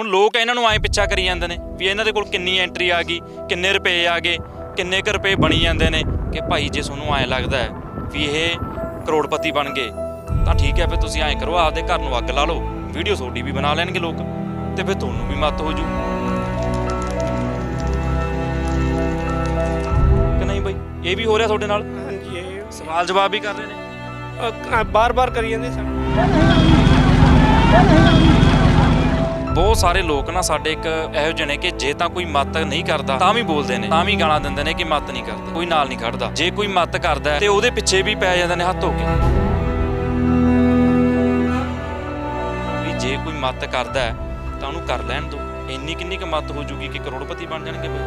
ਹੁਣ ਲੋਕ ਇਹਨਾਂ ਨੂੰ ਐਂ ਪਿੱਛਾ ਕਰੀ ਜਾਂਦੇ ਨੇ ਵੀ ਇਹਨਾਂ ਦੇ ਕੋਲ ਕਿੰਨੀ ਐਂਟਰੀ ਆ ਗਈ ਕਿੰਨੇ ਰੁਪਏ ਆ ਗਏ ਕਿੰਨੇ ਕੁ ਰੁਪਏ ਬਣੀ ਜਾਂਦੇ ਨੇ ਕਿ ਭਾਈ ਜੇ ਤੁਹਾਨੂੰ ਐਂ ਲੱਗਦਾ ਹੈ ਵੀ ਇਹ ਕਰੋੜਪਤੀ ਬਣ ਗਏ ਤਾਂ ਠੀਕ ਹੈ ਫਿਰ ਤੁਸੀਂ ਐਂ ਕਰੋ ਆਪਦੇ ਘਰ ਨੂੰ ਅੱਗ ਲਾ ਲਓ ਵੀਡੀਓ ਤੁਹਾਡੀ ਵੀ ਬਣਾ ਲੈਣਗੇ ਲੋਕ ਤੇ ਫਿਰ ਤੁਹਾਨੂੰ ਵੀ ਮੱਤ ਹੋ ਜੂ। ਕਿ ਨਹੀਂ ਬਈ? ਇਹ ਵੀ ਹੋ ਰਿਹਾ ਤੁਹਾਡੇ ਨਾਲ? ਹਾਂਜੀ ਇਹ ਸਵਾਲ ਜਵਾਬ ਵੀ ਕਰ ਰਹੇ ਨੇ। ਬਾਰ-ਬਾਰ ਕਰੀ ਜਾਂਦੇ ਸਨ ਬਹੁਤ ਸਾਰੇ ਲੋਕ ਨਾ ਸਾਡੇ ਇੱਕ ਇਹੋ ਜਿਹੇ ਨੇ ਕਿ ਜੇ ਤਾਂ ਕੋਈ ਮਤ ਨਹੀਂ ਕਰਦਾ, ਤਾਂ ਵੀ ਬੋਲਦੇ ਨੇ, ਤਾਂ ਵੀ ਗਾਲਾਂ ਦਿੰਦੇ ਨੇ ਕਿ ਮਤ ਨਹੀਂ ਕਰਦਾ, ਕੋਈ ਨਾਲ ਨਹੀਂ ਖੜਦਾ। ਜੇ ਕੋਈ ਮਤ ਕਰਦਾ ਤੇ ਉਹਦੇ ਪਿੱਛੇ ਵੀ ਪੈ ਜਾਂਦੇ ਨੇ ਹੱਥ ਧੋ ਕੇ। ਵੀ ਜੇ ਕੋਈ ਮਤ ਕਰਦਾ ਤਾਂ ਉਹਨੂੰ ਕਰ ਲੈਣ ਦਿਓ ਇੰਨੀ ਕਿੰਨੀ ਕੁ ਮਤ ਹੋ ਜੂਗੀ ਕਿ ਕਰੋੜਪਤੀ ਬਣ ਜਾਣਗੇ ਬਈ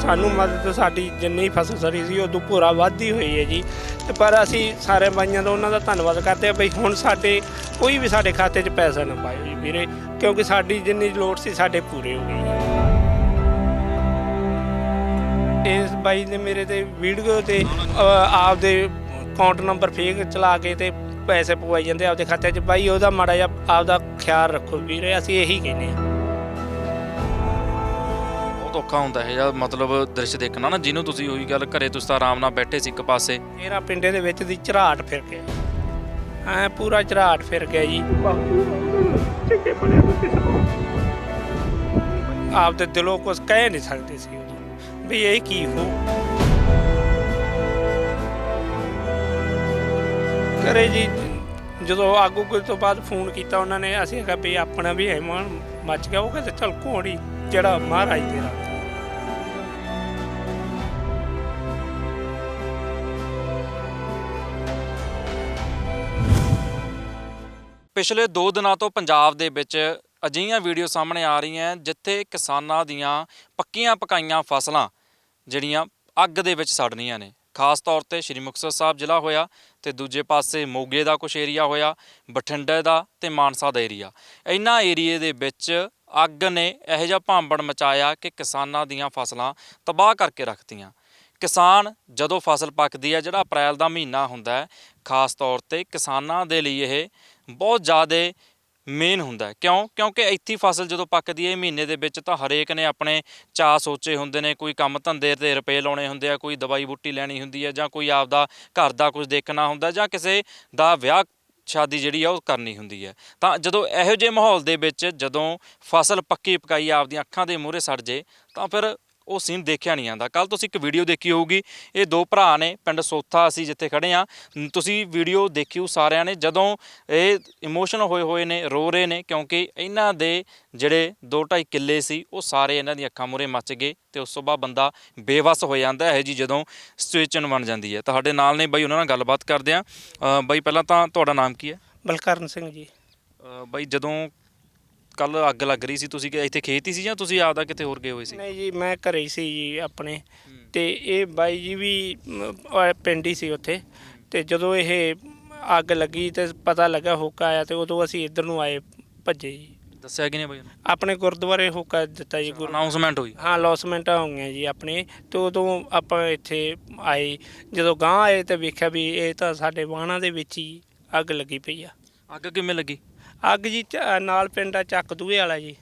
ਸਾਨੂੰ ਮਦਦ ਸਾਡੀ ਜਿੰਨੀ ਫਸਲ ਸਰੀ ਸੀ, ਉਦੋਂ ਪੂਰਾ ਵਾਧੀ ਹੋਈ ਹੈ ਜੀ। ਤੇ ਪਰ ਅਸੀਂ ਸਾਰੇ ਬਾਈਆਂ ਦਾ ਉਹਨਾਂ ਦਾ ਧੰਨਵਾਦ ਕਰਦੇ ਆ ਬਈ ਹੁਣ ਸਾਡੇ ਕੋਈ ਵੀ ਸਾਡੇ ਖਾਤੇ 'ਚ ਪੈਸਾ ਨਾ ਪਾਇਓ ਜੀ ਵੀਰੇ ਕਿਉਂਕਿ ਸਾਡੀ ਜਿੰਨੀ ਲੋੜ ਸੀ ਸਾਡੇ ਪੂਰੇ ਹੋ ਗਏ। ਇਸ ਬਾਈ ਨੇ ਮੇਰੇ ਤੇ ਵੀਡੀਓ ਤੇ ਅ, ਆਪਦੇ ਅਕਾਊਂਟ ਨੰਬਰ ਫੇਕ ਚਲਾ ਕੇ ਤੇ ਪੈਸੇ ਪਵਾਈ ਜਾਂਦੇ ਆਪਦੇ ਖਾਤੇ 'ਚ। ਬਾਈ ਉਹਦਾ ਮਾੜਾ ਜਿਹਾ ਆਪਦਾ ਖਿਆਲ ਰੱਖੋ ਵੀਰੇ ਅਸੀਂ ਇਹੀ ਕਹਿੰਦੇ ਹਾਂ। ਬਹੁਤ ਔਖਾ ਹੁੰਦਾ ਹੈ ਜਾਂ ਮਤਲਬ ਦ੍ਰਿਸ਼ ਦੇਖਣਾ ਨਾ ਜਿਹਨੂੰ ਤੁਸੀਂ ਉਹੀ ਗੱਲ ਘਰੇ ਤੁਸੀਂ ਤਾਂ ਆਰਾਮ ਨਾਲ ਬੈਠੇ ਸੀ ਇੱਕ ਪਾਸੇ। ਤੇਰਾ ਪਿੰਡੇ ਦੇ ਵਿੱਚ ਦੀ ਝਰਾਟ ਫਿਰ ਗਿਆ ਐ ਪੂਰਾ ਚਰਾਟ ਫਿਰ ਗਿਆ ਜੀ। ਆਪ ਦੇ ਦਿਲੋਂ ਕੁਝ ਕਹਿ ਨਹੀਂ ਸਕਦੇ ਸੀ ਉਦੋਂ ਵੀ ਇਹ ਕੀ ਹੋ? ਕਰੇ ਜੀ, ਜਦੋਂ ਆਗੂ ਕੋਈ ਤੋਂ ਬਾਅਦ ਫੋਨ ਕੀਤਾ ਉਹਨਾਂ ਨੇ, ਅਸੀਂ ਕਿਹਾ ਵੀ ਆਪਣਾ ਵੀ ਹੈਮਾਨ ਮੱਚ ਗਿਆ, ਉਹ ਕਹਿੰਦੇ, ਚਲ ਕੋੜੀ ਜਿਹੜਾ ਮਹਾਰਾਜ ਤੇਰਾ। ਪਿਛਲੇ 2 ਦਿਨਾਂ ਤੋਂ ਪੰਜਾਬ ਦੇ ਵਿੱਚ ਅਜਿਹੀਆਂ ਵੀਡੀਓ ਸਾਹਮਣੇ ਆ ਰਹੀਆਂ ਜਿੱਥੇ ਕਿਸਾਨਾਂ ਦੀਆਂ ਪੱਕੀਆਂ ਪਕਾਈਆਂ ਫਸਲਾਂ ਜਿਹੜੀਆਂ ਅੱਗ ਦੇ ਵਿੱਚ ਸੜਨੀਆਂ ਨੇ। ਖਾਸ ਤੌਰ ਤੇ ਸ਼੍ਰੀ ਮੁਕਤਸਰ ਸਾਹਿਬ ਜ਼ਿਲ੍ਹਾ ਹੋਇਆ ਤੇ ਦੂਜੇ ਪਾਸੇ ਮੋਗੇ ਦਾ ਕੁਝ ਏਰੀਆ ਹੋਇਆ, ਬਠਿੰਡੇ ਦਾ ਤੇ ਮਾਨਸਾ ਦਾ ਏਰੀਆ ਇਹਨਾਂ ਏਰੀਏ ਦੇ ਵਿੱਚ ਅੱਗ ਨੇ ਇਹੋ ਜਿਹਾ ਭਾਂਬੜ ਮਚਾਇਆ ਕਿ ਕਿਸਾਨਾਂ ਦੀਆਂ ਫਸਲਾਂ ਤਬਾਹ ਕਰਕੇ ਰੱਖਤੀਆਂ। ਕਿਸਾਨ ਜਦੋਂ ਫਸਲ ਪੱਕਦੀ ਹੈ, ਜਿਹੜਾ ਅਪ੍ਰੈਲ ਦਾ ਮਹੀਨਾ ਹੁੰਦਾ ਹੈ, ਖਾਸ ਤੌਰ ਤੇ ਕਿਸਾਨਾਂ ਦੇ ਲਈ ਇਹ ਬਹੁਤ ਜ਼ਿਆਦਾ ਮੇਨ ਹੁੰਦਾ ਕਿਉਂ? ਕਿਉਂਕਿ ਇੱਥੀ ਫਸਲ ਜਦੋਂ ਪੱਕਦੀ ਹੈ, ਇਹ ਮਹੀਨੇ ਦੇ ਵਿੱਚ ਤਾਂ ਹਰੇਕ ਨੇ ਆਪਣੇ ਚਾਹ ਸੋਚੇ ਹੁੰਦੇ ਨੇ, ਕੋਈ ਕੰਮ ਧੰਦੇ ਤੇ ਰੁਪਏ ਲਾਉਣੇ ਹੁੰਦੇ ਆ, ਕੋਈ ਦਵਾਈ ਬੂਟੀ ਲੈਣੀ ਹੁੰਦੀ ਹੈ ਜਾਂ ਕੋਈ ਆਪਦਾ ਘਰ ਦਾ ਕੁਝ ਦੇਖਣਾ ਹੁੰਦਾ ਜਾਂ ਕਿਸੇ ਦਾ ਵਿਆਹ, ਸ਼ਾਦੀ ਜਿਹੜੀ ਆ ਉਹ ਕਰਨੀ ਹੁੰਦੀ ਹੈ ਤਾਂ ਜਦੋਂ ਇਹੋ ਜਿਹੇ ਮਾਹੌਲ ਦੇ ਵਿੱਚ ਜਦੋਂ ਫਸਲ ਪੱਕੀ ਪਕਾਈ, ਆਪਦੀਆਂ ਅੱਖਾਂ ਦੇ ਮੂਹਰੇ ਸੜ ਜੇ, ਤਾਂ ਫਿਰ ਉਹ ਸੀਨ ਦੇਖਿਆ ਨਹੀਂ ਜਾਂਦਾ। ਕੱਲ ਤੁਸੀਂ ਇੱਕ ਵੀਡੀਓ ਦੇਖੀ ਹੋਊਗੀ। ਇਹ ਦੋ ਭਰਾ ਨੇ ਪਿੰਡ ਸੋਥਾ ਅਸੀਂ ਜਿੱਥੇ ਖੜੇ ਆ ਤੁਸੀਂ ਵੀਡੀਓ ਦੇਖਿਓ ਸਾਰਿਆਂ ਨੇ। ਜਦੋਂ ਇਹ ਇਮੋਸ਼ਨਲ ਹੋਏ ਹੋਏ ਨੇ ਰੋ ਰਹੇ ਨੇ ਕਿਉਂਕਿ ਇਹਨਾਂ ਦੇ ਜਿਹੜੇ 2.5 ਕਿੱਲੇ ਸੀ ਉਹ ਸਾਰੇ ਇਹਨਾਂ ਦੀਆਂ ਅੱਖਾਂ ਮੂਹਰੇ ਮੱਚ ਗਏ ਤੇ ਉਸ ਤੋਂ ਬਾਅਦ ਬੰਦਾ ਬੇਵਸ ਹੋ ਜਾਂਦਾ ਹੈ ਜੀ ਜਦੋਂ ਸਿਚੁਏਸ਼ਨ ਬਣ ਜਾਂਦੀ ਹੈ। ਤੁਹਾਡੇ ਨਾਲ ਨੇ ਬਾਈ ਉਹਨਾਂ ਨਾਲ ਗੱਲਬਾਤ ਕਰਦੇ ਆ ਬਾਈ ਪਹਿਲਾਂ ਤਾਂ ਤੁਹਾਡਾ ਨਾਮ ਕੀ ਹੈ? ਬਲਕਰਨ ਸਿੰਘ ਜੀ। ਬਾਈ ਜਦੋਂ ਕੱਲ ਅੱਗ ਲੱਗ ਰਹੀ ਸੀ ਤੁਸੀਂ ਕਿ ਇੱਥੇ ਖੇਤ ਹੀ ਸੀ ਜਾਂ ਤੁਸੀਂ ਆਪਦਾ ਕਿਤੇ ਹੋਰ ਗਏ ਹੋਏ ਸੀ? ਨਹੀਂ ਜੀ ਮੈਂ ਘਰੇ ਹੀ ਸੀ ਜੀ ਆਪਣੇ। ਤੇ ਇਹ ਬਾਈ ਜੀ ਵੀ ਮ, ਅਹ ਪਿੰਡ ਹੀ ਸੀ ਉੱਥੇ। ਤੇ ਜਦੋਂ ਇਹ ਅੱਗ ਲੱਗੀ ਤੇ ਪਤਾ ਲੱਗਾ ਹੋਕਾ ਆਇਆ ਤੇ ਉਦੋਂ ਅਸੀਂ ਇੱਧਰ ਨੂੰ ਆਏ ਭੱਜੇ ਜੀ। ਦੱਸਿਆ ਕਿ ਨਹੀਂ ਬਾਈ ਆਪਣੇ ਗੁਰਦੁਆਰੇ ਹੋਕਾ ਦਿੱਤਾ ਜੀ ਗੁਰੂ ਅਨਾਉਂਸਮੈਂਟ ਹੋਈ। ਹਾਂ ਲੌਸਮੈਂਟਾਂ ਹੋਈਆਂ ਜੀ ਆਪਣੇ। ਤੇ ਉਦੋਂ ਆਪਾਂ ਇੱਥੇ ਆਏ ਜਦੋਂ ਗਾਂ ਆਏ ਤੇ ਵੇਖਿਆ ਵੀ ਇਹ ਤਾਂ ਸਾਡੇ ਵਾਹਣਾਂ ਦੇ ਵਿੱਚ ਹੀ ਅੱਗ ਲੱਗੀ ਪਈ ਆ। ਅੱਗ ਕਿਵੇਂ ਲੱਗੀ? ਅੱਗ ਜੀ ਚ- ਨਾਲ ਪਿੰਡ ਆ ਚੱਕ ਦੂਏ ਵਾਲਾ ਜੀ।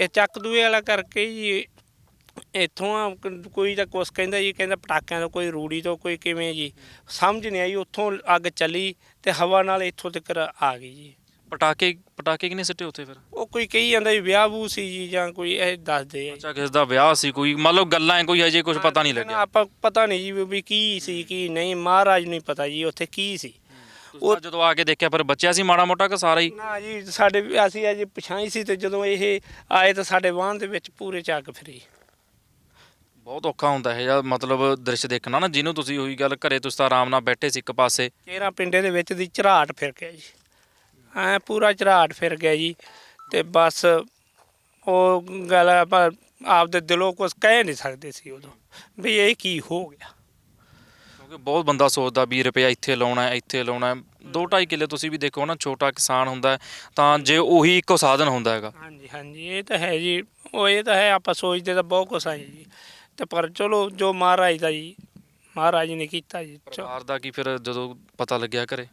ਇਹ ਚੱਕ ਦੂਏ ਵਾਲਾ ਕਰਕੇ ਜੀ ਇੱਥੋਂ ਆ ਕ- ਕੋਈ ਤਾਂ ਕੁਛ ਕਹਿੰਦਾ ਜੀ ਕਹਿੰਦਾ ਪਟਾਕਿਆਂ ਤੋਂ ਕੋਈ ਰੂੜੀ ਤੋਂ ਕੋਈ ਕਿਵੇਂ ਜੀ। ਸਮਝ ਨਹੀਂ ਆਈ ਉੱਥੋਂ ਅੱਗ ਚੱਲੀ ਤੇ ਹਵਾ ਨਾਲ ਇੱਥੋਂ ਤੱਕ ਆ ਗਈ ਜੀ। ਪਟਾਕੇ ਪਟਾਕੇ ਕਿਨੇ ਸਿੱਟੇ ਉੱਥੇ ਫਿਰ? ਉਹ ਕੋਈ ਕਹੀ ਜਾਂਦਾ ਵੀ ਵਿਆਹ ਵੂ ਸੀ ਜੀ ਜਾਂ ਕੋਈ ਇਹ ਦੱਸਦੇ ਆ ਜੀ। ਅੱਛਾ ਕਿਸ ਦਾ ਵਿਆਹ ਸੀ ਕੋਈ ਮੰਨ ਲਓ ਗੱਲਾਂ ਐ ਕੋਈ ਅਜੇ ਕੁਝ ਪਤਾ ਨਹੀਂ ਨਾ, ਲੱਗਿਆ। ਆਪਾਂ ਪਤਾ ਨਹੀਂ ਜੀ ਵੀ ਕੀ ਸੀ ਕੀ ਨਹੀਂ ਮਹਾਰਾਜ ਨੂੰ ਹੀ ਪਤਾ ਜੀ ਉੱਥੇ ਕੀ ਸੀ। ਤੁਸੀਂ ਤਾਂ ਜਦੋਂ ਆ ਕੇ ਦੇਖਿਆ ਫਿਰ ਬੱਚਿਆ ਸੀ ਮਾੜਾ ਮੋਟਾ ਕਿ ਸਾਰਾ ਹੀ? ਨਾ ਜੀ ਸਾਡੇ ਅਸੀਂ ਅਜੇ ਪਛਾਈ ਸੀ ਤੇ ਜਦੋਂ ਇਹ ਆਏ ਤਾਂ ਸਾਡੇ ਵਾਹਨ ਦੇ ਵਿੱਚ ਪੂਰੇ ਚੱਕ ਫਿਰੀ। ਬਹੁਤ ਔਖਾ ਹੁੰਦਾ ਹੈ ਜਾਂ ਮਤਲਬ ਦ੍ਰਿਸ਼ ਦੇਖਣਾ ਨਾ ਜਿਹਨੂੰ ਤੁਸੀਂ ਉਹੀ ਗੱਲ ਘਰੇ ਤੁਸੀਂ ਤਾਂ ਆਰਾਮ ਨਾਲ ਬੈਠੇ ਸੀ ਇੱਕ ਪਾਸੇ। ਕੇਰਾ ਪਿੰਡੇ ਦੇ ਵਿੱਚ ਦੀ ਝਰਾਟ ਫਿਰ ਗਿਆ ਜੀ। ਐ ਪੂਰਾ ਝਰਾਟ ਫਿਰ ਗਿਆ ਜੀ ਤੇ ਬਸ ਉਹ ਗੱਲ ਆਪਾਂ ਆਪਦੇ ਦਿਲੋਂ ਕੁਝ ਕਹਿ ਨਹੀਂ ਸਕਦੇ ਸੀ ਉਦੋਂ ਵੀ ਇਹ ਕੀ ਹੋ ਗਿਆ। ਕਿਉਂਕਿ ਬਹੁਤ ਬੰਦਾ ਸੋਚਦਾ 20 ਰੁਪਏ ਇੱਥੇ ਲਾਉਣਾ ਹੈ ਇੱਥੇ ਲਾਉਣਾ ਹੈ। ਦੋ ਢਾਈ ਕਿੱਲੇ ਤੁਸੀਂ ਵੀ ਦੇਖੋ ਨਾ ਛੋਟਾ ਕਿਸਾਨ ਹੁੰਦਾ ਹੈ, ਤਾਂ ਜੇ ਉਹੀ ਇੱਕੋ ਸਾਧਨ ਹੁੰਦਾ ਹੈਗਾ। ਹਾਂਜੀ ਹਾਂਜੀ ਇਹ ਤਾਂ ਹੈ ਜੀ। ਉਹ ਇਹ ਤਾਂ ਹੈ ਆਪਾਂ ਸੋਚਦੇ ਤਾਂ ਬਹੁਤ ਕੁਛ ਆ ਜੀ। ਤੇ ਪਰ ਚਲੋ ਜੋ ਮਹਾਰਾਜ ਦਾ ਜੀ ਮਹਾਰਾਜ ਨੇ ਕੀਤਾ ਜੀ। ਚਲੋ। ਪਰਿਵਾਰ ਦਾ ਕੀ ਫਿਰ ਜਦੋਂ ਪਤਾ ਲੱਗਿਆ ਘਰੇ?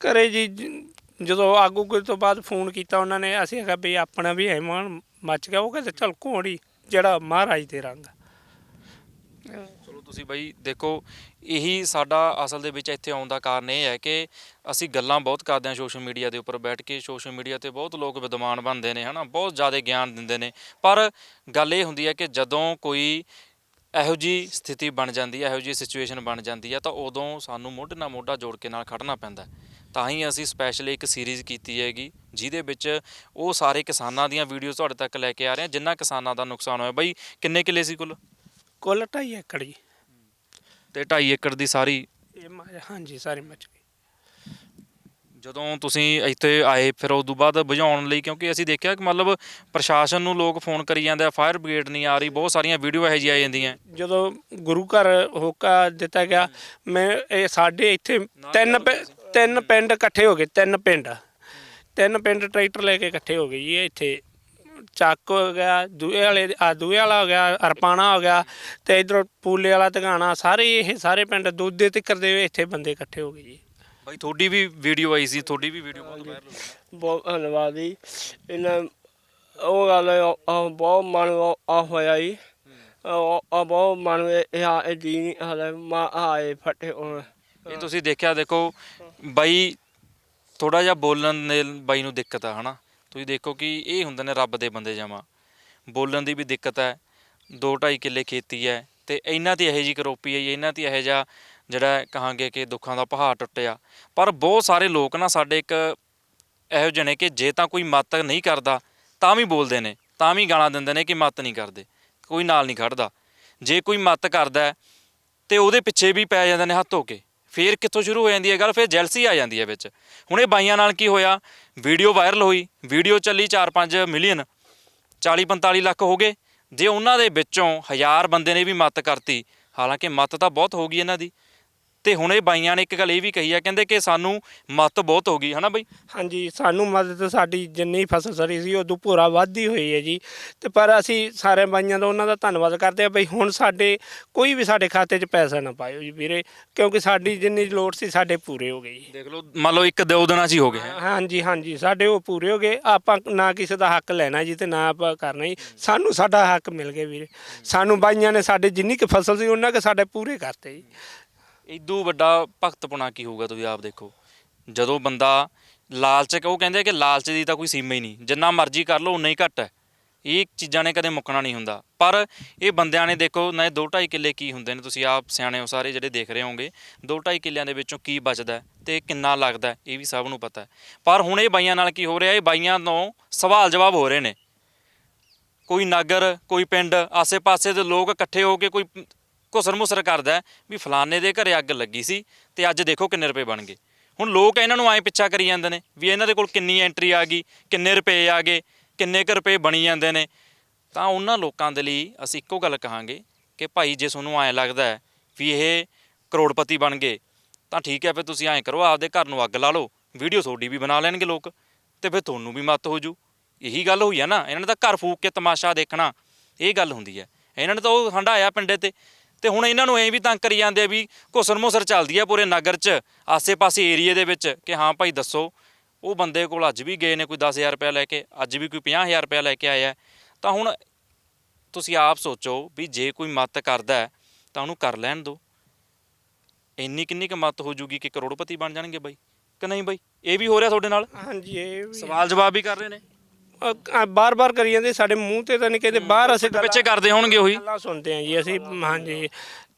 ਘਰੇ ਜੀ ਜ- ਜਦੋਂ ਆਗੂ ਕੋਈ ਤੋਂ ਬਾਅਦ ਫੋਨ ਕੀਤਾ ਉਹਨਾਂ ਨੇ ਅਸੀਂ ਕਿਹਾ ਵੀ ਆਪਣਾ ਵੀ ਹੈਮਾਨ ਮੱਚ ਗਿਆ। ਉਹ ਕਹਿੰਦੇ ਚਲ ਘੋੜੀ ਜਿਹੜਾ ਮਹਾਰਾਜ ਦੇ ਰੰਗ ਤੁਸੀਂ ਬਾਈ, ਦੇਖੋ, ਇਹੀ ਸਾਡਾ ਅਸਲ ਦੇ ਵਿੱਚ ਇੱਥੇ ਆਉਣ ਦਾ ਕਾਰਨ ਇਹ ਹੈ ਕਿ ਅਸੀਂ ਗੱਲਾਂ ਬਹੁਤ ਕਰਦੇ ਹਾਂ ਸੋਸ਼ਲ ਮੀਡੀਆ ਦੇ ਉੱਪਰ ਬੈਠ ਕੇ। ਸੋਸ਼ਲ ਮੀਡੀਆ ਤੇ ਬਹੁਤ ਲੋਕ ਵਿਦਵਾਨ ਬਣਦੇ ਨੇ, ਹਨਾ, ਬਹੁਤ ਜ਼ਿਆਦਾ ਗਿਆਨ ਦਿੰਦੇ ਨੇ। ਪਰ ਗੱਲ ਇਹ ਹੁੰਦੀ ਹੈ ਕਿ ਜਦੋਂ ਕੋਈ ਇਹੋ ਜੀ ਸਥਿਤੀ ਬਣ ਜਾਂਦੀ ਹੈ, ਇਹੋ ਜੀ ਸਿਚੁਏਸ਼ਨ ਬਣ ਜਾਂਦੀ ਹੈ, ਤਾਂ ਉਦੋਂ ਸਾਨੂੰ ਮੋਢੇ ਨਾਲ ਮੋਢਾ ਜੋੜ ਕੇ ਨਾਲ ਖੜਨਾ ਪੈਂਦਾ ਤਾਂ ਹੀ ਅਸੀਂ ਸਪੈਸ਼ਲੀ ਇੱਕ ਸੀਰੀਜ਼ ਕੀਤੀ ਹੈਗੀ, ਜਿਹਦੇ ਵਿੱਚ ਉਹ ਸਾਰੇ ਕਿਸਾਨਾਂ ਦੀਆਂ ਵੀਡੀਓਜ਼ ਤੁਹਾਡੇ ਤੱਕ ਲੈ ਕੇ ਆ ਰਹੇ ਹਾਂ ਜਿਨ੍ਹਾਂ ਕਿਸਾਨਾਂ ਦਾ ਨੁਕਸਾਨ ਹੋਇਆ। ਬਈ, ਕਿੰਨੇ ਕਿੱਲੇ ਸੀ ਕੁੱਲ? ਕੁੱਲ ਢਾਈ ਏਕੜ ਜੀ। ਤੇ 2.5 ਏਕੜ ਦੀ ਸਾਰੀ? ਇਹ ਮ- ਹਾਂਜੀ ਸਾਰੇ ਮੱਚ ਗਏ ਜਦੋਂ ਤੁਸੀਂ ਇੱਥੇ ਆਏ ਫਿਰ ਉਸ ਤੋਂ ਬਾਅਦ ਬੁਝਾਉਣ ਲਈ ਕਿਉਂਕਿ ਅਸੀਂ ਦੇਖਿਆ ਕਿ ਮਤਲਬ ਪ੍ਰਸ਼ਾਸਨ ਨੂੰ ਲੋਕ ਫੋਨ ਕਰੀ ਜਾਂਦੇ ਆ ਫਾਇਰ ਬ੍ਰਿਗੇਡ ਨਹੀਂ ਆ ਰਹੀ ਬਹੁਤ ਸਾਰੀਆਂ ਵੀਡੀਓ ਇਹੋ ਜਿਹੀ ਆ ਜਾਂਦੀਆਂ। ਜਦੋਂ ਗੁਰੂ ਘਰ ਹੋਕਾ ਦਿੱਤਾ ਗਿਆ ਮੈਂ ਇਹ ਸਾਡੇ ਇੱਥੇ ਤਿੰਨ ਪਿੰ- ਤਿੰਨ ਪਿੰਡ ਇਕੱਠੇ ਹੋ ਗਏ ਤਿੰਨ ਪਿੰਡ। ਤਿੰਨ ਪਿੰਡ ਟਰੈਕਟਰ ਲੈ ਕੇ ਇਕੱਠੇ ਹੋ ਗਏ ਜੀ ਇੱਥੇ। ਚੱਕ ਹੋ ਗਿਆ ਦੂਏ ਵਾਲੇ ਆ ਦੂਏ ਵਾਲਾ ਹੋ ਗਿਆ ਅਰਪਾਣਾ ਹੋ ਗਿਆ ਤੇ ਇਧਰ ਪੂਲੇ ਵਾਲਾ ਟਿਕਾਣਾ ਸਾਰੇ ਇਹ ਸਾਰੇ ਪਿੰਡ ਦੁੱਧੇ ਤਿੱਕਰ ਦੇ ਇੱਥੇ ਬੰਦੇ ਇਕੱਠੇ ਹੋ ਗਏ ਜੀ। ਬਾਈ ਤੁਹਾਡੀ ਵੀ ਵੀਡੀਓ ਆਈ ਸੀ ਤੁਹਾਡੀ ਵੀ ਵੀਡੀਓ ਬਹੁਤ ਵਾਇਰਲ ਹੋਈ ਬਹੁਤ ਧੰਨਵਾਦ ਜੀ। ਇਹਨਾਂ ਉਹ ਗੱਲ ਆ ਬਹੁਤ ਮਨ ਆ ਹੋਇਆ ਜੀ। ਆ ਬਹੁਤ ਮਨ ਇਹ ਆ ਇਹ ਦੀ ਹਲੇ ਮਾ ਆਏ ਫਟੇ ਹੁਣ। ਇਹ ਤੁਸੀਂ ਦੇਖਿਆ ਦੇਖੋ ਬਾਈ ਥੋੜਾ ਜਿਹਾ ਬੋਲਣ ਦੇ ਬਾਈ ਨੂੰ ਦਿੱਕਤ ਆ ਹਨਾ? ਤੁਸੀਂ ਦੇਖੋ ਕਿ ਇਹ ਹੁੰਦੇ ਨੇ ਰੱਬ ਦੇ ਬੰਦੇ ਜਾਵਾਂ ਬੋਲਣ ਦੀ ਵੀ ਦਿੱਕਤ ਹੈ 2.5 ਕਿੱਲੇ ਖੇਤੀ ਹੈ ਤੇ ਇਹਨਾਂ ਦੀ ਇਹੋ ਜੀ ਕਰੋਪੀ ਹੈ ਜੀ, ਇਹਨਾਂ 'ਤੇ ਇਹੋ ਜਿਹਾ ਜਿਹੜਾ ਕਹਾਂਗੇ ਕਿ ਦੁੱਖਾਂ ਦਾ ਪਹਾੜ ਟੁੱਟਿਆ। ਪਰ ਬਹੁਤ ਸਾਰੇ ਲੋਕ ਨਾ ਸਾਡੇ ਇੱਕ ਇਹੋ ਜਿਹੇ ਨੇ ਕਿ ਜੇ ਤਾਂ ਕੋਈ ਮਤ ਨਹੀਂ ਕਰਦਾ ਤਾਂ ਵੀ ਬੋਲਦੇ ਨੇ ਤਾਂ ਵੀ ਗਾਲਾਂ ਦਿੰਦੇ ਨੇ ਕਿ ਮਤ ਨਹੀਂ ਕਰਦੇ ਕੋਈ ਨਾਲ ਨਹੀਂ ਖੜਦਾ। ਜੇ ਕੋਈ ਮਤ ਕਰਦਾ ਹੈ, ਤੇ ਉਹਦੇ ਪਿੱਛੇ ਵੀ ਪੈ ਜਾਂਦੇ ਨੇ ਹੱਥ ਧੋ ਕੇ। ਫੇਰ ਕਿੱਥੋਂ ਸ਼ੁਰੂ ਹੋ ਜਾਂਦੀ ਹੈ ਗੱਲ, ਫੇਰ ਜੈਲਸੀ ਆ ਜਾਂਦੀ ਹੈ ਵਿੱਚ। ਹੁਣ ਇਹ ਬਾਈਆਂ ਨਾਲ ਕੀ ਹੋਇਆ? ਵੀਡੀਓ ਵਾਇਰਲ ਹੋਈ ਵੀਡੀਓ ਚੱਲੀ 4-5 ਮਿਲੀਅਨ 40-45 ਲੱਖ ਹੋ ਗਏ। ਜੇ ਉਹਨਾਂ ਦੇ ਵਿੱਚੋਂ ਹਜ਼ਾਰ ਬੰਦੇ ਨੇ ਵੀ ਮਤ ਕਰਤੀ, ਹਾਲਾਂਕਿ ਮਤ ਤਾਂ ਬਹੁਤ ਹੋ ਗਈ ਇਹਨਾਂ ਦੀ ਤੇ ਹੁਣ ਇਹ ਬਾਈਆਂ ਨੇ ਇੱਕ ਗੱਲ ਇਹ ਵੀ ਕਹੀ ਆ ਕਹਿੰਦੇ ਕਿ ਸਾਨੂੰ ਮਤ ਬਹੁਤ ਹੋ ਗਈ ਹਨਾ ਬਈ? ਹਾਂਜੀ ਸਾਨੂੰ ਮਦਦ ਸਾਡੀ ਜਿੰਨੀ ਫਸਲ ਸਰੀ ਸੀ ਉਦੋਂ ਪੂਰਾ ਵਾਧੀ ਹੋਈ ਹੈ ਜੀ। ਤੇ ਪਰ ਅਸੀਂ ਸਾਰੇ ਬਾਈਆਂ ਦਾ ਉਹਨਾਂ ਦਾ ਧੰਨਵਾਦ ਕਰਦੇ ਆ ਬਈ ਹੁਣ ਸਾਡੇ ਕੋਈ ਵੀ ਸਾਡੇ ਖਾਤੇ 'ਚ ਪੈਸਾ ਨਾ ਪਾਇਓ ਜੀ ਵੀਰੇ ਕਿਉਂਕਿ ਸਾਡੀ ਜਿੰਨੀ ਲੋੜ ਸੀ ਸਾਡੇ ਪੂਰੇ ਹੋ ਗਏ ਜੀ। ਦੇਖ ਲਓ ਮੰਨ ਲਓ ਇੱਕ ਦੋ ਦਿਨਾਂ 'ਚ ਹੀ ਹੋ ਗਏ ਹੈਂ। ਹਾਂਜੀ ਹਾਂਜੀ ਸਾਡੇ ਉਹ ਪੂਰੇ ਹੋ ਗਏ ਆਪਾਂ ਨਾ ਕਿਸੇ ਦਾ ਹੱਕ ਲੈਣਾ ਜੀ ਤੇ ਨਾ ਆਪਾਂ ਕਰਨਾ ਜੀ। ਸਾਨੂੰ ਸਾਡਾ ਹੱਕ ਮਿਲ ਗਿਆ ਵੀਰੇ। ਸਾਨੂੰ ਬਾਈਆਂ ਨੇ ਸਾਡੇ ਜਿੰਨੀ ਕੁ ਫਸਲ ਸੀ ਉਹਨਾਂ ਕੁ ਸਾਡੇ ਪੂਰੇ ਕਰਤੇ ਜੀ। ਇਦੋਂ ਵੱਡਾ ਭਗਤਪੁਣਾ ਕੀ ਹੋਊਗਾ ਤੁਸੀਂ ਆਪ ਦੇਖੋ। ਜਦੋਂ ਬੰਦਾ ਲਾਲਚ, ਉਹ ਕਹਿੰਦੇ ਆ ਕਿ ਲਾਲਚ ਦੀ ਤਾਂ ਕੋਈ ਸੀਮਾ ਹੀ ਨਹੀਂ। ਜਿੰਨਾ ਮਰਜ਼ੀ ਕਰ ਲਓ, ਉਨਾ ਹੀ ਘੱਟ ਹੈ। ਇਹ ਚੀਜ਼ਾਂ ਨੇ ਕਦੇ ਮੁੱਕਣਾ ਨਹੀਂ ਹੁੰਦਾ। ਪਰ ਇਹ ਬੰਦਿਆਂ ਨੇ ਦੇਖੋ, ਨਾ 2.5 ਕਿੱਲੇ ਕੀ ਹੁੰਦੇ ਨੇ? ਤੁਸੀਂ ਆਪ ਸਿਆਣੇ ਹੋ, ਸਾਰੇ ਜਿਹੜੇ ਦੇਖ ਰਹੇ ਹੋਵੋਗੇ 2.5 ਕਿੱਲਿਆਂ ਦੇ ਵਿੱਚੋਂ ਕੀ ਬਚਦਾ ਹੈ ਤੇ ਕਿੰਨਾ ਲੱਗਦਾ ਇਹ ਵੀ ਸਭ ਨੂੰ ਪਤਾ ਹੈ। ਪਰ ਹੁਣ ਇਹ ਬਾਈਆਂ ਨਾਲ ਕੀ ਹੋ ਰਿਹਾ? ਇਹ ਬਾਈਆਂ ਤੋਂ ਸਵਾਲ ਜਵਾਬ ਹੋ ਰਹੇ ਨੇ। ਕੋਈ ਨਗਰ, ਕੋਈ ਪਿੰਡ, ਆਸੇ-ਪਾਸੇ ਦੇ ਲੋਕ ਇਕੱਠੇ ਹੋ ਕੇ ਕੋਈ ਘੁਸਰ ਮੁਸਰ ਕਰਦਾ ਵੀ ਫਲਾਣੇ ਦੇ ਘਰੇ ਅੱਗ ਲੱਗੀ ਸੀ ਤੇ ਅੱਜ ਦੇਖੋ ਕਿੰਨੇ ਰੁਪਏ ਬਣ ਗਏ। ਹੁਣ ਲੋਕ ਇਹਨਾਂ ਨੂੰ ਐਂ ਪਿੱਛਾ ਕਰੀ ਜਾਂਦੇ ਨੇ ਵੀ ਇਹਨਾਂ ਦੇ ਕੋਲ ਕਿੰਨੀ ਐਂਟਰੀ ਆ ਗਈ, ਕਿੰਨੇ ਰੁਪਏ ਆ ਗਏ, ਕਿੰਨੇ ਕੁ ਰੁਪਏ ਬਣੀ ਜਾਂਦੇ ਨੇ। ਤਾਂ ਉਹਨਾਂ ਲੋਕਾਂ ਦੇ ਲਈ ਅਸੀਂ ਇੱਕੋ ਗੱਲ ਕਹਾਂਗੇ ਕਿ ਭਾਈ ਜੇ ਤੁਹਾਨੂੰ ਐਂ ਲੱਗਦਾ ਵੀ ਇਹ ਕਰੋੜਪਤੀ ਬਣ ਗਏ, ਤਾਂ ਠੀਕ ਹੈ, ਫਿਰ ਤੁਸੀਂ ਐਂ ਕਰੋ, ਆਪਦੇ ਘਰ ਨੂੰ ਅੱਗ ਲਾ ਲਓ, ਵੀਡੀਓ ਤੁਹਾਡੀ ਵੀ ਬਣਾ ਲੈਣਗੇ ਲੋਕ ਤੇ ਫਿਰ ਤੁਹਾਨੂੰ ਵੀ ਮੱਤ ਹੋ ਜੂ। ਇਹੀ ਗੱਲ ਹੋਈ ਆ ਨਾ, ਇਹਨਾਂ ਨੇ ਤਾਂ ਘਰ ਫੂਕ ਕੇ ਤਮਾਸ਼ਾ ਦੇਖਣਾ, ਇਹ ਗੱਲ ਹੁੰਦੀ ਹੈ। ਇਹਨਾਂ ਨੇ ਤਾਂ ਉਹ ਹੰਡਾਇਆ ਪਿੰਡੇ ਤੇ ਤੇ ਹੁਣ ਇਹਨਾਂ ਨੂੰ ਐਂ ਵੀ ਤੰਗ ਕਰੀ ਜਾਂਦੇ ਆ ਵੀ ਘੁਸਰ ਮੁਸਰ ਚੱਲਦੀ ਆ ਪੂਰੇ ਨਗਰ 'ਚ ਆਸੇ-ਪਾਸੇ ਏਰੀਏ ਦੇ ਵਿੱਚ ਕਿ ਹਾਂ ਭਾਈ ਦੱਸੋ ਉਹ ਬੰਦੇ ਕੋਲ ਅੱਜ ਵੀ ਗਏ ਨੇ ਕੋਈ 10000 ਰੁਪਏ ਲੈ ਕੇ ਅੱਜ ਵੀ ਕੋਈ 50000 ਰੁਪਏ ਲੈ ਕੇ ਆਇਆ। ਤਾਂ ਹੁਣ ਤੁਸੀਂ ਆਪ ਸੋਚੋ ਵੀ ਜੇ ਕੋਈ ਮਤ ਕਰਦਾ ਤਾਂ ਉਹਨੂੰ ਕਰ ਲੈਣ ਦਿਓ। ਇੰਨੀ ਕਿੰਨੀ ਕੁ ਮਤ ਹੋ ਜੂਗੀ ਕਿ ਕਰੋੜਪਤੀ ਬਣ ਜਾਣਗੇ ਬਾਈ ਕਿ ਨਹੀਂ ਬਾਈ? ਇਹ ਵੀ ਹੋ ਰਿਹਾ ਤੁਹਾਡੇ ਨਾਲ? ਹਾਂਜੀ ਇਹ ਵੀ ਸਵਾਲ ਜਵਾਬ ਵੀ ਕਰ ਰਹੇ ਨੇ। ਬਾਰ-ਬਾਰ ਕਰੀ ਜਾਂਦੇ ਸਾਡੇ ਮੂੰਹ ਤੇ ਤਾਂ ਨਹੀਂ ਕਹਿੰਦੇ ਬਾਹਰ ਅਸੀਂ ਗੱਲਾਂ- ਪਿੱਛੇ ਕਰਦੇ ਹੋਣਗੇ ਉਹੀ। ਗੱਲਾਂ ਸੁਣਦੇ ਆ ਜੀ ਅਸੀਂ ਹਾਂਜੀ।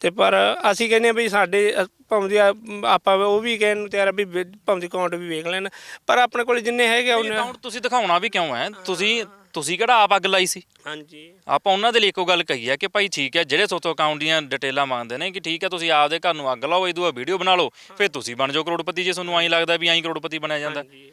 ਤੇ ਪਰ ਅਸੀਂ ਕਹਿੰਦੇ ਆ ਵੀ ਸਾਡੇ ਅ, ਭਾਵੇਂ ਦੀ ਆ- ਆਪਾਂ ਉਹ ਵੀ ਕਹਿਣ ਨੂੰ ਤਿਆਰ ਆ ਵੀ ਵਿ- ਭਾਵੇਂ ਦੀ ਅਕਾਊਂਟ ਵੀ ਵੇਖ ਲੈਣ। ਪਰ ਆਪਣੇ ਕੋਲ ਜਿੰਨੇ ਹੈਗੇ ਆ ਉਹਨੇ ਅਕਾਊਂਟ ਤੁਸੀਂ ਦਿਖਾਉਣਾ ਵੀ ਕਿਉਂ ਹੈ? ਤੁਸੀਂ ਤੁਸੀਂ ਕਿਹੜਾ ਆਪ ਅੱਗ ਲਾਈ ਸੀ? ਹਾਂਜੀ। ਆਪਾਂ ਉਹਨਾਂ ਦੇ ਲਈ ਇੱਕੋ ਗੱਲ ਕਹੀ ਹੈ ਕਿ ਭਾਈ ਠੀਕ ਹੈ ਜਿਹੜੇ ਸੋਤੋ ਅਕਾਊਂਟ ਦੀਆਂ ਡਿਟੇਲਾਂ ਮੰਗਦੇ ਨੇ ਕਿ ਠੀਕ ਹੈ ਤੁਸੀਂ ਆਪਦੇ ਘਰ ਨੂੰ ਅੱਗ ਲਾਓ ਇਹਦੂ ਵੀਡੀਓ ਬਣਾ ਲਓ ਫਿਰ ਤੁਸੀਂ ਬਣ ਜਾਓ ਕਰੋੜਪਤੀ ਜੇ ਤੁਹਾਨੂੰ ਐਂ ਲੱਗਦਾ ਵੀ ਐਂ ਕਰੋੜਪਤੀ ਬਣਿਆ ਜਾਂਦਾ। ਹਾਂਜੀ।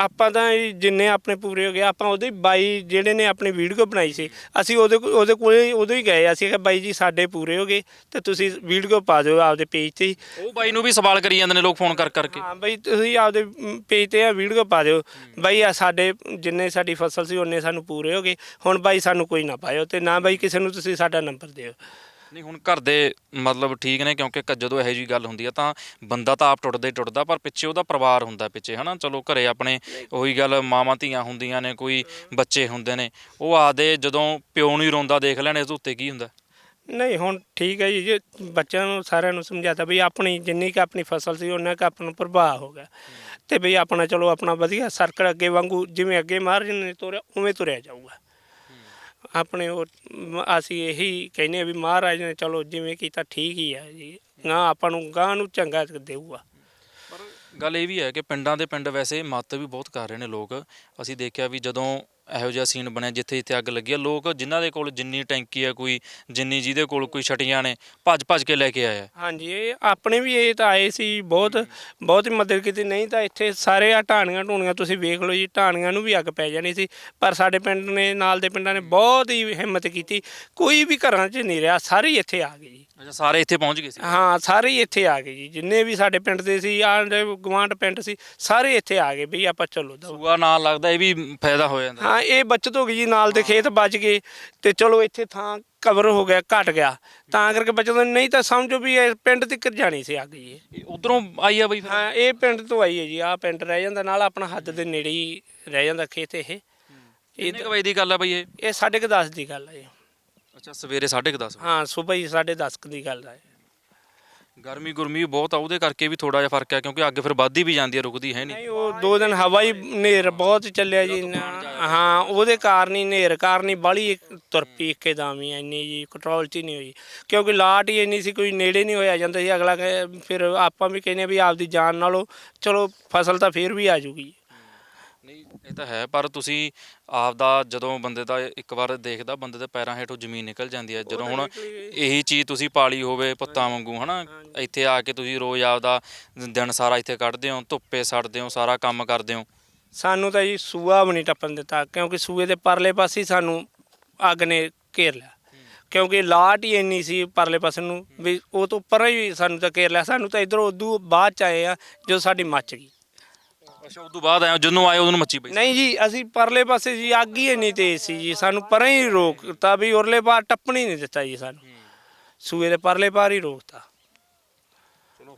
ਆਪਾਂ ਤਾਂ ਜੀ ਜਿੰਨੇ ਆਪਣੇ ਪੂਰੇ ਹੋ ਗਏ ਆਪਾਂ ਉਹਦੇ ਬਾਈ ਜਿਹੜੇ ਨੇ ਆਪਣੀ ਵੀਡੀਓ ਬਣਾਈ ਸੀ ਅਸੀਂ ਉਹਦੇ ਕੋ- ਉਹਦੇ ਕੋਲੇ ਉਦੋਂ ਹੀ ਗਏ ਅਸੀਂ ਕਿਹਾ ਬਾਈ ਜੀ ਸਾਡੇ ਪੂਰੇ ਹੋ ਗਏ ਤੇ ਤੁਸੀਂ ਵੀਡੀਓ ਪਾ ਦਿਓ ਆਪਦੇ ਪੇਜ ਤੇ ਹੀ। ਉਹ ਬਾਈ ਨੂੰ ਵੀ ਸਵਾਲ ਕਰੀ ਜਾਂਦੇ ਨੇ ਲੋਕ ਫੋਨ ਕਰ ਕਰਕੇ। ਹਾਂ ਬਾਈ ਤੁਸੀਂ ਆਪਦੇ ਪੇਜ ਤੇ ਆ ਵੀਡੀਓ ਪਾ ਦਿਓ। ਬਾਈ ਆ ਸਾਡੇ ਜਿੰਨੇ ਸਾਡੀ ਫਸਲ ਸੀ ਉਹਨੇ ਸਾਨੂੰ ਪੂਰੇ ਹੋ ਗਏ। ਹੁਣ ਬਾਈ ਸਾਨੂੰ ਕੋਈ ਨਾ ਪਾਇਓ ਤੇ ਨਾ ਬਾਈ ਕਿਸੇ ਨੂੰ ਤੁਸੀਂ ਸਾਡਾ ਨੰਬਰ ਦਿਓ। ਨਹੀਂ, ਹੁਣ ਘਰ ਦੇ ਮਤਲਬ ਠੀਕ ਨੇ ਕਿਉਂਕਿ ਕ- ਜਦੋਂ ਇਹੋ ਜੀ ਗੱਲ ਹੁੰਦੀ ਆ ਤਾਂ ਬੰਦਾ ਤਾਂ ਆਪ ਟੁੱਟਦਾ ਹੀ ਟੁੱਟਦਾ, ਪਰ ਪਿੱਛੇ ਉਹਦਾ ਪਰਿਵਾਰ ਹੁੰਦਾ ਪਿੱਛੇ, ਹਨਾ? ਚਲੋ ਘਰੇ ਆਪਣੇ ਉਹੀ ਗੱਲ, ਮਾਵਾਂ ਧੀਆਂ ਹੁੰਦੀਆਂ ਨੇ, ਕੋਈ ਬੱਚੇ ਹੁੰਦੇ ਨੇ, ਉਹ ਆਦੇ ਜਦੋਂ ਪਿਓ ਨੂੰ ਹੀ ਰੋਂਦਾ ਦੇਖ ਲੈਣ, ਇਸ ਉੱਤੇ ਕੀ ਹੁੰਦਾ? ਨਹੀਂ, ਹੁਣ ਠੀਕ ਹੈ ਜੀ, ਜੇ ਬੱਚਿਆਂ ਨੂੰ ਸਾਰਿਆਂ ਨੂੰ ਸਮਝਾਤਾ ਵੀ ਆਪਣੀ ਜਿੰਨੀ ਕੁ ਆਪਣੀ ਫਸਲ ਸੀ ਉਹਨਾਂ ਕੁ ਆਪਾਂ ਨੂੰ ਪ੍ਰਭਾਵ ਹੋ ਗਿਆ। ਤੇ ਵੀ ਆਪਣਾ, ਚਲੋ ਆਪਣਾ ਵਧੀਆ ਸਰਕਲ ਅੱਗੇ ਵਾਂਗੂ ਜਿਵੇਂ ਅੱਗੇ ਮਹਾਰਾਜ ਨੇ ਤੁਰਿਆ, ਉਵੇਂ ਤੁਰਿਆ ਜਾਊਗਾ। ਆਪਣੇ ਉਹ, ਮ- ਅਸੀਂ ਇਹੀ ਕਹਿੰਦੇ ਆ ਵੀ ਮਹਾਰਾਜ ਨੇ ਚਲੋ ਜਿਵੇਂ ਕੀਤਾ ਠੀਕ ਹੀ ਹੈ ਜੀ। ਨਾ ਆਪਾਂ ਨੂੰ ਗਾਂ ਨੂੰ ਚੰਗਾ ਦੇਊਗਾ। ਗੱਲ ਇਹ ਵੀ ਹੈ ਕਿ ਪਿੰਡਾਂ ਦੇ ਪਿੰਡ ਵੈਸੇ ਮੱਤ ਵੀ ਬਹੁਤ ਕਰ ਰਹੇ ਨੇ ਲੋਕ। ਅਸੀਂ ਦੇਖਿਆ ਵੀ ਜਦੋਂ ਇਹੋ ਜਿਹਾ ਸੀਨ ਬਣਿਆ ਜਿੱਥੇ ਜਿੱਥੇ ਅੱਗ ਲੱਗੀ ਆ। ਲੋਕ ਜਿਨ੍ਹਾਂ ਦੇ ਕੋਲ ਜਿੰਨੀ ਟੈਂਕੀ ਆ ਕੋਈ ਜਿੰਨੀ ਜਿਹਦੇ ਕੋਲ ਕੋਈ ਛਟੀਆਂ ਨੇ ਭੱਜ ਭੱਜ ਕੇ ਲੈ ਕੇ ਆਇਆ। ਹਾਂਜੀ ਇਹ ਆਪਣੇ ਵੀ ਇਹ ਤਾਂ ਆਏ ਸੀ ਬਹੁਤ ਬਹੁਤ ਹੀ ਮਦਦ ਕੀਤੀ। ਨਹੀਂ ਤਾਂ ਇੱਥੇ ਸਾਰੇ ਆ ਢਾਣੀਆਂ ਢੂਣੀਆਂ ਤੁਸੀਂ ਵੇਖ ਲਓ ਜੀ ਢਾਣੀਆਂ ਨੂੰ ਵੀ ਅੱਗ ਪੈ ਜਾਣੀ ਸੀ। ਪਰ ਸਾਡੇ ਪਿੰਡ ਨੇ ਨਾਲ ਦੇ ਪਿੰਡਾਂ ਨੇ ਬਹੁਤ ਹੀ ਹਿੰਮਤ ਕੀਤੀ। ਕੋਈ ਵੀ ਘਰਾਂ 'ਚ ਨਹੀਂ ਰਿਹਾ ਸਾਰੇ ਹੀ ਇੱਥੇ ਆ ਗਏ ਜੀ। ਅੱਛਾ ਸਾਰੇ ਇੱਥੇ ਪਹੁੰਚ ਗਏ ਸੀ? ਹਾਂ ਸਾਰੇ ਹੀ ਇੱਥੇ ਆ ਗਏ ਜੀ। ਜਿੰਨੇ ਵੀ ਸਾਡੇ ਪਿੰਡ ਦੇ ਸੀ ਆਹ ਗਵਾਂਡ ਪਿੰਡ ਸੀ ਸਾਰੇ ਇੱਥੇ ਆ ਗਏ ਵੀ ਆਪਾਂ ਚੱਲੋ ਦਓ ਸੂਆ ਨਾਲ ਲੱਗਦਾ ਇਹ ਵੀ ਫਾਇਦਾ ਹੋ ਜਾਂਦਾ। ਹਾਂ ਇਹ ਬੱਚਤ ਹੋ ਗਈ ਜੀ ਨਾਲ ਦੇ ਖੇਤ ਬਚ ਗਏ ਤੇ ਚਲੋ ਇੱਥੇ ਥਾਂ ਕਵਰ ਹੋ ਗਿਆ ਘਟ ਗਿਆ ਤਾਂ ਕਰਕੇ ਬਚਤ ਹੋਈ। ਨਹੀਂ ਤਾਂ ਸਮਝੋ ਵੀ ਇਹ ਪਿੰਡ ਤੱਕ ਜਾਣੀ ਸੀ ਅੱਗ ਜੀ ਇਹ। ਉਧਰੋਂ ਆਈ ਆ ਬਈ ਫਿਰ ਹਾਂ ਇਹ ਪਿੰਡ ਤੋਂ ਆਈ ਹੈ ਜੀ ਆਹ ਪਿੰਡ ਰਹਿ ਜਾਂਦਾ ਨਾਲ ਆਪਣਾ ਹੱਦ ਦੇ ਨੇੜੇ ਹੀ ਰਹਿ ਜਾਂਦਾ ਖੇਤ ਇਹ ਇਹ ਕਿੰਨੇ ਕੁ ਵਜੇ ਦੀ ਗੱਲ ਆ ਬਈ ਇਹ ਇਹ ਸਾਢੇ ਕੁ ਦਸ ਦੀ ਗੱਲ ਹੈ ਜੀ। ਅੱਛਾ ਸਵੇਰੇ 10:30 ਹਾਂ ਸਵੇਰ ਹੀ ਸਾਢੇ ਦਸ ਕੁ ਦੀ ਗੱਲ ਹੈ ਗਰਮੀ ਗੁਰਮੀ ਬਹੁਤ ਆ, ਉਹਦੇ ਕਰਕੇ ਵੀ ਥੋੜਾ ਜਿਹਾ ਫ਼ਰਕ ਆ, ਕਿਉਂਕਿ ਅੱਗ ਫਿਰ ਵੱਧਦੀ ਵੀ ਜਾਂਦੀ ਹੈ ਰੁਕਦੀ ਹੈ ਨਹੀਂ। ਨਹੀਂ, ਉਹ ਦੋ ਦਿਨ ਹਵਾ ਹੀ ਨੇਰ ਬਹੁਤ ਚੱਲਿਆ ਜੀ ਹਾਂ, ਉਹਦੇ ਕਾਰਨ ਹੀ ਨੇਰ ਕਾਰਨ ਹੀ ਬਾਲੀ ਤੁਰਪੀ ਪਈ ਇੱਕਦਮ ਹੀ ਇੰਨੀ ਜੀ ਕੰਟਰੋਲ 'ਚ ਹੀ ਨਹੀਂ ਹੋਈ। ਕਿਉਂਕਿ ਲਾਟ ਹੀ ਇੰਨੀ ਸੀ, ਕੋਈ ਨੇੜੇ ਨਹੀਂ ਹੋਇਆ ਜਾਂਦਾ ਸੀ, ਅਗਲਾ ਕਹੇ- ਫਿਰ ਆਪਾਂ ਵੀ ਕਹਿੰਦੇ ਆ ਵੀ ਆਪਦੀ ਜਾਨ ਨਾਲੋਂ, ਚਲੋ ਫਸਲ ਤਾਂ ਫਿਰ ਵੀ ਆ ਜੂਗੀ। ਇਹ ਤਾਂ ਹੈ ਪਰ ਤੁਸੀਂ ਆਪਦਾ ਜਦੋਂ ਬੰਦੇ ਦਾ ਇੱਕ ਵਾਰ ਦੇਖਦਾ ਬੰਦੇ ਦੇ ਪੈਰਾਂ ਹੇਠੋਂ ਜ਼ਮੀਨ ਨਿਕਲ ਜਾਂਦੀ ਹੈ। ਜਦੋਂ ਹੁਣ ਇਹੀ ਚੀਜ਼ ਤੁਸੀਂ ਪਾਲੀ ਹੋਵੇ ਪੁੱਤਾਂ ਵਾਂਗੂ ਹਨਾ? ਇੱਥੇ ਆ ਕੇ ਤੁਸੀਂ ਰੋਜ਼ ਆਪਦਾ ਦਿਨ ਸਾਰਾ ਇੱਥੇ ਕੱਢਦੇ ਹੋ ਧੁੱਪੇ ਸੜਦੇ ਹੋ ਸਾਰਾ ਕੰਮ ਕਰਦੇ ਹੋ। ਸਾਨੂੰ ਤਾਂ ਜੀ ਸੂਆ ਵੀ ਨਹੀਂ ਟੱਪਣ ਦਿੱਤਾ ਕਿਉਂਕਿ ਸੂਏ ਦੇ ਪਰਲੇ ਪਾਸੇ ਸਾਨੂੰ ਅੱਗ ਨੇ ਘੇਰ ਲਿਆ। ਕਿਉਂਕਿ ਲਾਟ ਹੀ ਇੰਨੀ ਸੀ ਪਰਲੇ ਪਾਸੇ ਨੂੰ ਵੀ ਉਹ ਤੋਂ ਪਰਾਂ ਹੀ ਸਾਨੂੰ ਤਾਂ ਘੇਰ ਲਿਆ। ਸਾਨੂੰ ਤਾਂ ਇਧਰੋਂ ਉਦੋਂ ਬਾਅਦ ਚ ਆਏ ਆ ਜੋ ਸਾਡੀ ਮੱਚ ਗਈ। ਅੱਛਾ ਉਸ ਤੋਂ ਬਾਅਦ ਆਇਆ ਜਦੋਂ ਆਏ ਉਦੋਂ ਮੱਚੀ ਪਈ ਸੀ। ਨਹੀਂ ਜੀ ਅਸੀਂ ਪਰਲੇ ਪਾਸੇ ਜੀ ਅੱਗ ਹੀ ਇੰਨੀ ਤੇਜ਼ ਸੀ ਜੀ ਸਾਨੂੰ ਪਰਾਂ ਹੀ ਰੋਕਤਾ ਵੀ ਉਰਲੇ ਪਾਰ ਟੱਪਣ ਹੀ ਨਹੀਂ ਦਿੱਤਾ ਜੀ ਸਾਨੂੰ। ਸੂਏ ਦੇ ਪਰਲੇ ਪਾਰ ਹੀ ਰੋਕਤਾ।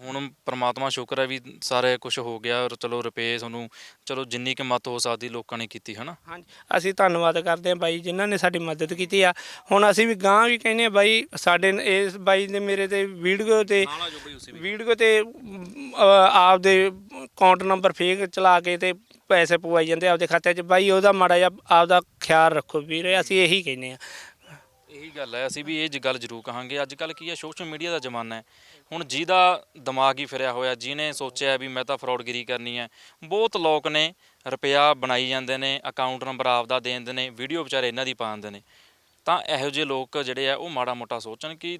ਹੁਣ ਪ੍ਰਮਾਤਮਾ ਸ਼ੁਕਰ ਹੈ ਵੀ ਸਾਰੇ ਕੁਝ ਹੋ ਗਿਆ ਔਰ ਚਲੋ ਰੁਪਏ ਤੁਹਾਨੂੰ ਚਲੋ ਜਿੰਨੀ ਕਿ ਮਤ ਹੋ ਸਕਦੀ ਲੋਕਾਂ ਨੇ ਕੀਤੀ ਹਨਾ? ਹਾਂਜੀ ਅਸੀਂ ਧੰਨਵਾਦ ਕਰਦੇ ਹਾਂ ਬਾਈ ਜਿਨ੍ਹਾਂ ਨੇ ਸਾਡੀ ਮਦਦ ਕੀਤੀ ਆ। ਹੁਣ ਅਸੀਂ ਵੀ ਗਾਂ ਵੀ ਕਹਿੰਦੇ ਆ ਬਾਈ ਸਾਡੇ ਨ- ਇਸ ਬਾਈ ਦੇ ਮੇਰੇ ਤੇ ਵੀਡੀਓ ਤੇ ਨਾਲਾ ਜੋ ਬਈ ਉਸੇ ਵੀਡੀਓ ਤੇ ਅਮ, ਅਹ, ਆਪਦੇ ਅਕਾਊਂਟ ਨੰਬਰ ਫੇਕ ਚਲਾ ਕੇ ਤੇ ਪੈਸੇ ਪਵਾਈ ਜਾਂਦੇ ਆਪਦੇ ਖਾਤੇ 'ਚ। ਬਾਈ ਉਹਦਾ ਮਾੜਾ ਜਿਹਾ ਆਪਦਾ ਖਿਆਲ ਰੱਖੋ ਵੀਰੇ ਅਸੀਂ ਇਹੀ ਕਹਿੰਦੇ ਆ ਇਹੀ ਗੱਲ ਹੈ, ਅਸੀਂ ਵੀ ਇਹ ਜ- ਗੱਲ ਜ਼ਰੂਰ ਕਹਾਂਗੇ। ਅੱਜ ਕੱਲ ਕੀ ਹੈ ਸੋਸ਼ਲ ਮੀਡੀਆ ਦਾ ਜ਼ਮਾਨਾ ਹੈ। ਹੁਣ ਜਿਹਦਾ ਦਿਮਾਗ ਹੀ ਫਿਰਿਆ ਹੋਇਆ, ਜਿਹਨੇ ਸੋਚਿਆ ਵੀ ਮੈਂ ਤਾਂ ਫਰਾਡਗਿਰੀ ਕਰਨੀ ਹੈ। ਬਹੁਤ ਲੋਕ ਨੇ ਰੁਪਇਆ ਬਣਾਈ ਜਾਂਦੇ ਨੇ ਅਕਾਊਂਟ ਨੰਬਰ ਆਪਦਾ ਦੇ ਦਿੰਦੇ ਨੇ ਵੀਡੀਓ ਵਿਚਾਰੇ ਇਹਨਾਂ ਦੀ ਪਾ ਦਿੰਦੇ ਨੇ। ਤਾਂ ਇਹੋ ਜਿਹੇ ਲੋਕ ਜਿਹੜੇ ਆ, ਉਹ ਮਾੜਾ ਮੋਟਾ ਸੋਚਣ ਕਿ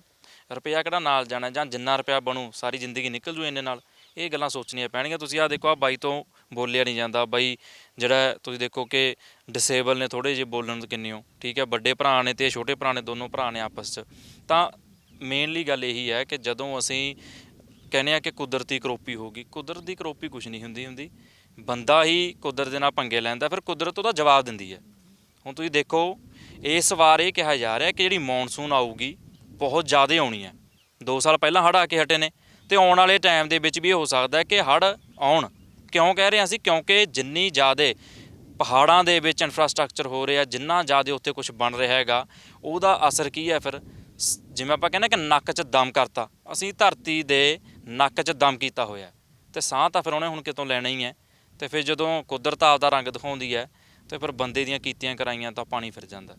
ਰੁਪਇਆ ਕਿਹੜਾ ਨਾਲ ਜਾਣਾ ਜਾਂ ਜਿੰਨਾ ਰੁਪਇਆ ਬਣੂ, ਸਾਰੀ ਜ਼ਿੰਦਗੀ ਨਿਕਲ ਜੂ ਇੰਨੇ ਨਾਲ। ਇਹ ਗੱਲਾਂ ਸੋਚਣੀਆਂ ਪੈਣਗੀਆਂ। ਤੁਸੀਂ ਆ ਦੇਖੋ ਆ ਬਾਈ ਤੋਂ ਬੋਲਿਆ ਨਹੀਂ ਜਾਂਦਾ। ਬਾਈ ਜਿਹੜਾ ਤੁਸੀਂ ਦੇਖੋ ਕਿ ਡਿਸੇਬਲ ਨੇ ਥੋੜੇ ਜਿਹੇ ਬੋਲਣ ਤੋਂ ਕਿੰਨੇ ਹੋ। ਠੀਕ ਹੈ, ਵੱਡੇ ਭਰਾ ਨੇ ਤੇ ਛੋਟੇ ਭਰਾ ਨੇ, ਦੋਨੋਂ ਭਰਾ ਨੇ ਆਪਸ 'ਚ। ਤਾਂ ਮੇਨਲੀ ਗੱਲ ਇਹੀ ਹੈ ਕਿ ਜਦੋਂ ਅਸੀਂ ਕਹਿੰਦੇ ਆ ਕਿ ਕੁਦਰਤੀ ਕਰੋਪੀ ਹੋਗੀ ਕੁਦਰਤ ਦੀ ਕਰੋਪੀ ਕੁਝ ਨਹੀਂ ਹੁੰਦੀ ਹੁੰਦੀ। ਬੰਦਾ ਹੀ ਕੁਦਰਤ ਦੇ ਨਾਲ ਪੰਗੇ ਲੈਂਦਾ, ਫਿਰ ਕੁਦਰਤ ਉਹਦਾ ਜਵਾਬ ਦਿੰਦੀ ਹੈ। ਹੁਣ ਤੁਸੀਂ ਦੇਖੋ, ਇਸ ਵਾਰ ਇਹ ਕਿਹਾ ਜਾ ਰਿਹਾ ਕਿ ਜਿਹੜੀ ਮੌਨਸੂਨ ਆਊਗੀ, ਬਹੁਤ ਜ਼ਿਆਦਾ ਆਉਣੀ ਹੈ। 2 ਸਾਲ ਪਹਿਲਾਂ ਹੜ ਆ ਕੇ ਹਟੇ ਨੇ। ਤੇ ਆਉਣ ਵਾਲੇ ਟਾਈਮ ਦੇ ਵਿੱਚ ਵੀ ਇਹ ਹੋ ਸਕਦਾ ਕਿ ਹੜ੍ਹ ਆਉਣ। ਕਿਉਂ ਕਹਿ ਰਹੇ ਹਾਂ ਅਸੀਂ? ਕਿਉਂਕਿ ਜਿੰਨੀ ਜ਼ਿਆਦਾ ਪਹਾੜਾਂ ਦੇ ਵਿੱਚ ਇਨਫਰਾਸਟ੍ਰਕਚਰ ਹੋ ਰਿਹਾ, ਜਿੰਨਾ ਜ਼ਿਆਦਾ ਉੱਥੇ ਕੁਝ ਬਣ ਰਿਹਾ ਹੈਗਾ, ਉਹਦਾ ਅਸਰ ਕੀ ਹੈ ਫਿਰ? ਸ- ਜਿਵੇਂ ਆਪਾਂ ਕਹਿੰਦੇ ਕਿ ਨੱਕ 'ਚ ਦਮ ਕਰਤਾ। ਅਸੀਂ ਧਰਤੀ ਦੇ ਨੱਕ 'ਚ ਦਮ ਕੀਤਾ ਹੋਇਆ ਤੇ ਸਾਹ ਤਾਂ ਫਿਰ ਉਹਨੇ ਹੁਣ ਕਿਤੋਂ ਲੈਣਾ ਹੀ ਹੈ। ਤੇ ਫਿਰ ਜਦੋਂ ਕੁਦਰਤ ਆਪਦਾ ਰੰਗ ਦਿਖਾਉਂਦੀ ਹੈ, ਤੇ ਫਿਰ ਬੰਦੇ ਦੀਆਂ ਕੀਤੀਆਂ ਕਰਾਈਆਂ ਤਾਂ ਪਾਣੀ ਫਿਰ ਜਾਂਦਾ।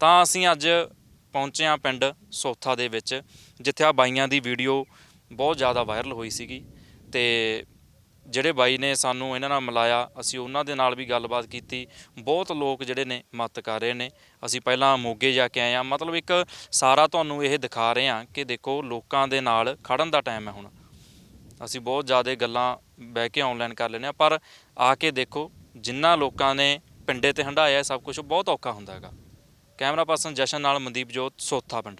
ਤਾਂ ਅਸੀਂ ਅੱਜ ਪਹੁੰਚੇ ਹਾਂ ਪਿੰਡ ਸੋਥਾ ਦੇ ਵਿੱਚ, ਜਿੱਥੇ ਆ ਬਾਈਆਂ ਦੀ ਵੀਡੀਓ ਬਹੁਤ ਜ਼ਿਆਦਾ ਵਾਇਰਲ ਹੋਈ ਸੀਗੀ ਤੇ ਜਿਹੜੇ ਬਾਈ ਨੇ ਸਾਨੂੰ ਇਹਨਾਂ ਨਾਲ ਮਿਲਾਇਆ, ਅਸੀਂ ਉਹਨਾਂ ਦੇ ਨਾਲ ਵੀ ਗੱਲਬਾਤ ਕੀਤੀ। ਬਹੁਤ ਲੋਕ ਜਿਹੜੇ ਨੇ ਮਤ ਕਰ ਰਹੇ ਨੇ। ਅਸੀਂ ਪਹਿਲਾਂ ਮੋਗੇ ਜਾ ਕੇ ਆਏ ਆ ਮਤਲਬ ਇੱਕ ਸਾਰਾ ਤੁਹਾਨੂੰ ਇਹ ਦਿਖਾ ਰਹੇ ਹਾਂ ਕਿ ਦੇਖੋ ਲੋਕਾਂ ਦੇ ਨਾਲ ਖੜਨ ਦਾ ਟਾਈਮ ਹੈ ਹੁਣ। ਅਸੀਂ ਬਹੁਤ ਜ਼ਿਆਦਾ ਗੱਲਾਂ ਬਹਿ ਕੇ ਆਨਲਾਈਨ ਕਰ ਲੈਨੇ ਆ ਪਰ ਆ ਕੇ ਦੇਖੋ ਜਿੰਨਾ ਲੋਕਾਂ ਨੇ ਪਿੰਡੇ ਤੇ ਹੰਡਾਇਆ ਸਭ ਕੁਝ ਬਹੁਤ ਔਖਾ ਹੁੰਦਾ ਹੈਗਾ। ਕੈਮਰਾ ਪਰਸਨ ਜਸ਼ਨ ਨਾਲ ਮਨਦੀਪ ਜੋਤ, ਸੋਥਾ ਪਿੰਡ।